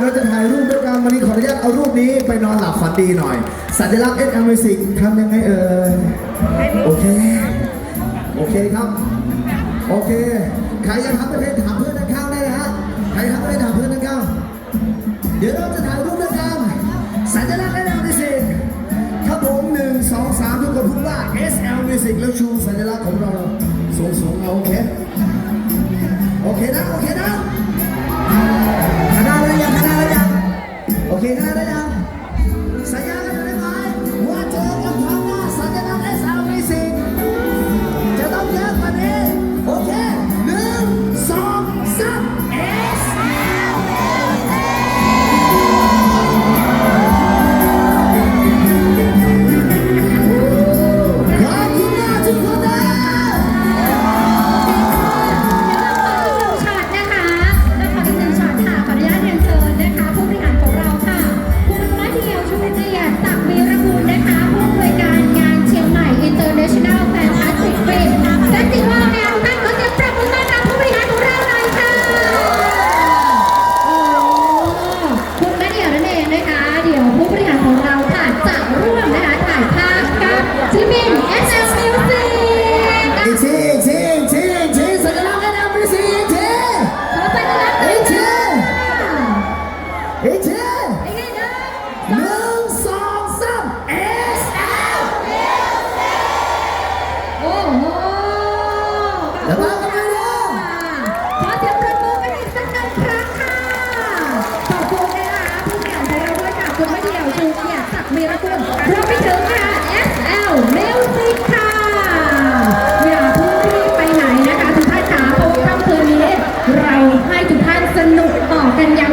เราจะถ่ายรูปด้วยกันวันนี้ขออนุญาตเอารูปนี้ไปนอนหลับฝันดีหน่อย สัญลักษณ์เอสแอมมิสิกทำยังไงเอ่ยโอเค โอเคครับ โอเค ใครอยากทำไม่เป็นถามเพื่อนข้างได้นะฮะ ใครทำไเป็นถามเพื่อนข้างเดี๋ยวเราจะถ่ายรูปด้วยกันสัญลักษณ์เอสแอมมิสิกครับผมหนึ่งสองสามทุกคนพูดว่า SL Music แล้วชูสัญลักษณ์ของเราสองสองเอา വേദാടന มากันเยนะขอเสียงปรบมือกันอีนงคางค่ะ ขอบคุณนะคะผู้แข่งไปแด้วยค่ะคุณไม่เดียวจูเกียตักเมีรกุลรวมไถึงค่ะ SL Music ค่ะอย่าพิ่งรีบไปไหนนะคะทุกท่านค่ะเาะาค่ำคืนนี้ เราให้ทุกท่นสนุกต่อกันยาว